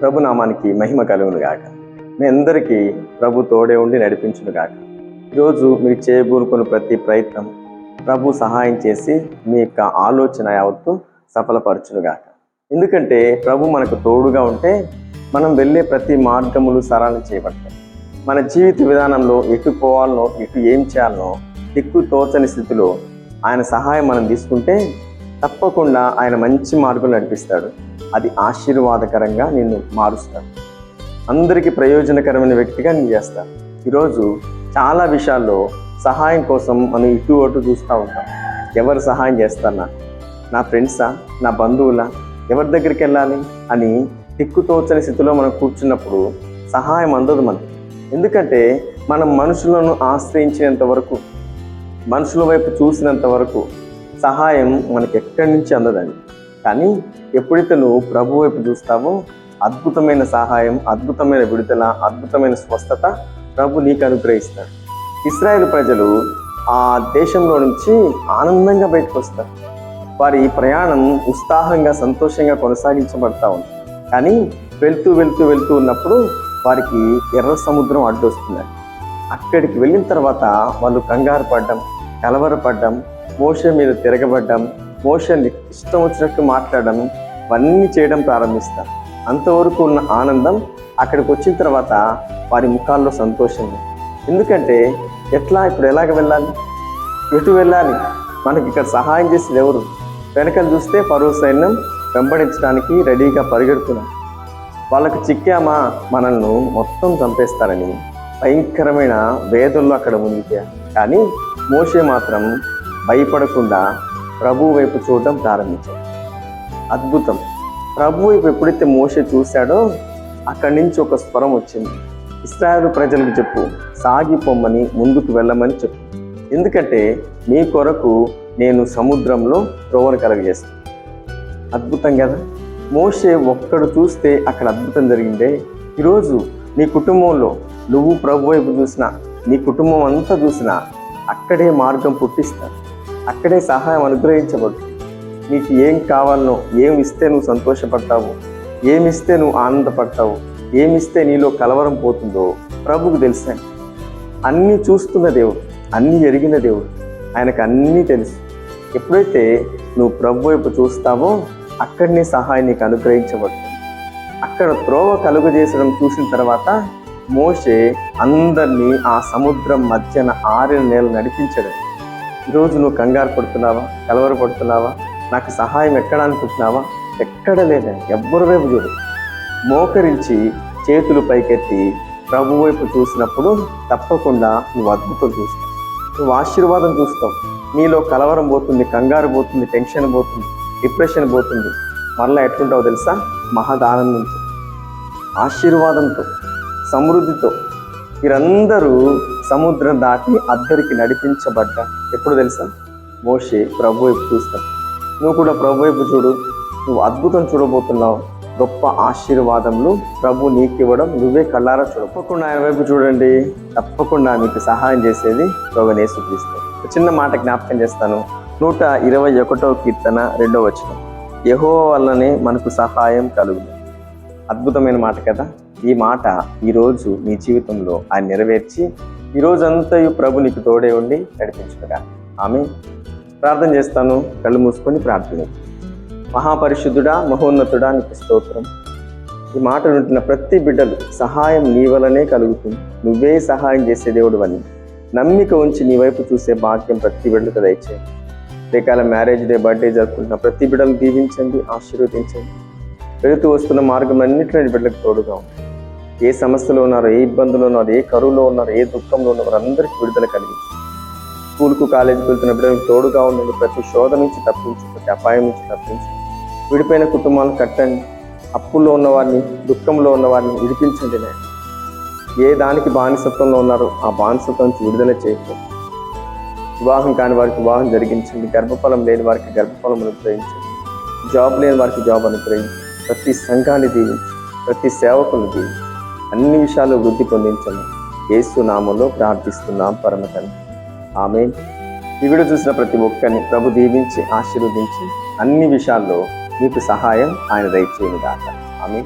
ప్రభు నామానికి మహిమ కలుగును గాక. మీ అందరికీ ప్రభు తోడే ఉండి నడిపించును గాక. ఈరోజు మీరు చేయబూనుకున్న ప్రతి ప్రయత్నం ప్రభు సహాయం చేసి మీ యొక్క ఆలోచన యావత్తు సఫలపరచును గాక. ఎందుకంటే ప్రభు మనకు తోడుగా ఉంటే మనం వెళ్ళే ప్రతి మార్గములు సరళం చేయబడతాయి. మన జీవిత విధానంలో ఎటు పోవాలనో ఎటు ఏం చేయాలనో దిక్కు తోచని స్థితిలో ఆయన సహాయం మనం తీసుకుంటే తప్పకుండా ఆయన మంచి మార్గం నడిపిస్తాడు. అది ఆశీర్వాదకరంగా నిన్ను మారుస్తాడు. అందరికీ ప్రయోజనకరమైన వ్యక్తిగా నేను చేస్తాను ఈరోజు చాలా విషయాల్లో సహాయం కోసం మనం ఇటు అటు చూస్తూ ఉంటాం. ఎవరు సహాయం చేస్తారు నాకు నా ఫ్రెండ్సా? నా బంధువులా? ఎవరి దగ్గరికి వెళ్ళాలి? అని దిక్కుతోచని స్థితిలో మనం కూర్చున్నప్పుడు సహాయం అందదు మనకి. ఎందుకంటే మనం మనుషులను ఆశ్రయించినంత వరకు మనుషుల వైపు చూసినంత వరకు సహాయం మనకి ఎక్కడి నుంచి అందదండి. కానీ ఎప్పుడైతే నువ్వు ప్రభు వైపు చూస్తావో అద్భుతమైన సహాయం అద్భుతమైన విడుదల అద్భుతమైన స్వస్థత ప్రభు నీకు అనుగ్రహిస్తాడు. ఇస్రాయేల్ ప్రజలు ఆ దేశంలో నుంచి ఆనందంగా బయటకు వస్తారు. వారి ప్రయాణం ఉత్సాహంగా సంతోషంగా కొనసాగించబడతా ఉంది. కానీ వెళ్తూ వెళ్తూ వెళ్తూ ఉన్నప్పుడు వారికి ఎర్ర సముద్రం అడ్డొస్తుంది. అక్కడికి వెళ్ళిన తర్వాత వాళ్ళు కంగారు పడ్డం కలవరపడ్డం మోషన్ మీద తిరగబడ్డం మోషన్ ఇష్టం వచ్చినట్టు మాట్లాడడం ఇవన్నీ చేయడం ప్రారంభిస్తారు అంతవరకు ఉన్న ఆనందం అక్కడికి వచ్చిన తర్వాత వారి ముఖాల్లో సంతోషం ఎందుకంటే ఎట్లా ఇప్పుడు ఎలాగ వెళ్ళాలి? ఎటు వెళ్ళాలి? మనకి ఇక్కడ సహాయం చేసేది ఎవరు? వెనకలు చూస్తే పరువు సైన్యం వెంబడించడానికి రెడీగా పరిగెడుతున్నారు. వాళ్ళకు చిక్కామా? మనల్ని మొత్తం చంపేస్తారని భయంకరమైన వేదనలో అక్కడ మునిగిపోయారు కానీ మోషే మాత్రం భయపడకుండా ప్రభు వైపు చూడడం ప్రారంభించాడు. అద్భుతం. ప్రభు వైపు ఎప్పుడైతే మోషే చూశాడో అక్కడి నుంచి ఒక స్వరం వచ్చింది. ఇస్రాయేల్ ప్రజలకు చెప్పు సాగిపోమ్మని ముందుకు వెళ్ళమని చెప్పు. ఎందుకంటే మీ కొరకు నేను సముద్రంలో త్రోవను కలగజేస్తాను. అద్భుతం కదా? మోషే ఒక్కడు చూస్తే అక్కడ అద్భుతం జరిగిందే. ఈరోజు నీ కుటుంబంలో నువ్వు ప్రభు వైపు చూసినా నీ కుటుంబం అంతా చూసినా అక్కడే మార్గం పుట్టిస్తారు. అక్కడే సహాయం అనుగ్రహించబడుతుంది నీకు ఏం కావాలనో ఏమి ఇస్తే నువ్వు సంతోషపడతావు ఏమిస్తే నువ్వు ఆనందపడతావు ఏమిస్తే నీలో కలవరం పోతుందో ప్రభుకు తెలుసండి అన్నీ చూస్తున్న దేవుడు అన్నీ ఎరిగిన దేవుడు ఆయనకు అన్నీ తెలుసు. ఎప్పుడైతే నువ్వు ప్రభు వైపు చూస్తావో అక్కడనే సహాయం నీకు అనుగ్రహించబడుతుంది అక్కడ త్రోవ కలుగజేసడం చూసిన తర్వాత మోషే అందరినీ ఆ సముద్రం మధ్యన ఆరిన నేల నడిపించడం ఈరోజు నువ్వు కంగారు పడుతున్నావా? కలవర పడుతున్నావా? నాకు సహాయం ఎక్కడ అనుకుంటున్నావా? ఎక్కడ లేదండి ఎవ్వరి వైపు చూడు. మోకరించి చేతులు పైకెత్తి ప్రభు వైపు చూసినప్పుడు తప్పకుండా నువ్వు అద్భుతం చూస్తావు. నువ్వు ఆశీర్వాదం చూస్తావు. నీలో కలవరం పోతుంది కంగారు పోతుంది టెన్షన్ పోతుంది డిప్రెషన్ పోతుంది. మరలా ఎట్లుంటావు తెలుసా? మహదానందంతో ఆశీర్వాదంతో సమృద్ధితో. వీరందరూ సముద్రం దాటి అద్దరికి నడిపించబడ్డ. ఎప్పుడు తెలుసా? మోషే ప్రభు వైపు చూస్తాం నువ్వు కూడా ప్రభు వైపు చూడు. నువ్వు అద్భుతం చూడబోతున్నావు. గొప్ప ఆశీర్వాదములు ప్రభు నీకు ఇవ్వడం నువ్వే కళ్ళారా చూడ తప్పకుండా ఆయన వైపు చూడండి. తప్పకుండా మీకు సహాయం చేసేది ప్రభనేసు క్రీస్తు చిన్న మాట జ్ఞాపకం చేస్తాను. నూట ఇరవై ఒకటో కీర్తన రెండో వచ్చిన యహో వల్లనే మనకు సహాయం కలుగుతుంది అద్భుతమైన మాట కదా. ఈ మాట ఈరోజు నీ జీవితంలో ఆయన నెరవేర్చి ఈ రోజంతయు ప్రభు నీకు తోడే ఉండి నడిపించుగా ఆమె ప్రార్థన చేస్తాను కళ్ళు మూసుకొని ప్రార్థన మహాపరిశుద్ధుడా మహోన్నతుడా నీకు స్తోత్రం. ఈ మాట వింటున్న ప్రతి బిడ్డలు సహాయం నీ వలనే కలుగుతుంది. నువ్వే సహాయం చేసే దేవుడు అని నమ్మిక ఉంచి నీ వైపు చూసే భాగ్యం ప్రతి బిడ్డలకు దయచేయి. రేకాల మ్యారేజ్ డే బర్త్డే జరుపుకుంటున్న ప్రతి బిడ్డలు దీవించండి ఆశీర్వదించండి. వెళుతూ వస్తున్న మార్గం అన్నింటినీ బిడ్డలకు తోడుగా ఉంది ఏ సమస్యలో ఉన్నారో ఏ ఇబ్బందులో ఉన్నారో ఏ కరువులో ఉన్నారో ఏ దుఃఖంలో ఉన్నారో అందరికీ విడుదల కలిగించు స్కూల్కు కాలేజీకి వెళ్తున్న బిడ్డలకు తోడుగా ఉండండి. ప్రతి శోధ నుంచి తప్పించు ప్రతి అపాయం నుంచి తప్పించు. విడిపోయిన కుటుంబాలను కట్టండి. అప్పుల్లో ఉన్న వారిని దుఃఖంలో ఉన్న వారిని విడిపించండి. నేను ఏ దానికి బానిసత్వంలో ఉన్నారో ఆ బానిసత్వం నుంచి విడుదల చేయకూడదు వివాహం కాని వారికి వివాహం జరిగించండి. గర్భఫలం లేని వారికి గర్భఫలం అనుగ్రహించండి. జాబ్ లేని వారికి జాబ్ అనుగ్రహించండి. ప్రతి సంఘాన్ని దీవించు ప్రతి సేవకులను దీవించు అన్ని విషయాలు వృద్ధి పొందించను. ఏసు నామంలో ప్రార్థిస్తున్నాం పరమతను ఆమె ఈ చూసిన ప్రతి ఒక్కరిని ప్రభు దీవించి ఆశీర్వదించి అన్ని విషయాల్లో మీకు సహాయం ఆయన దయచేయను దాకా ఆమె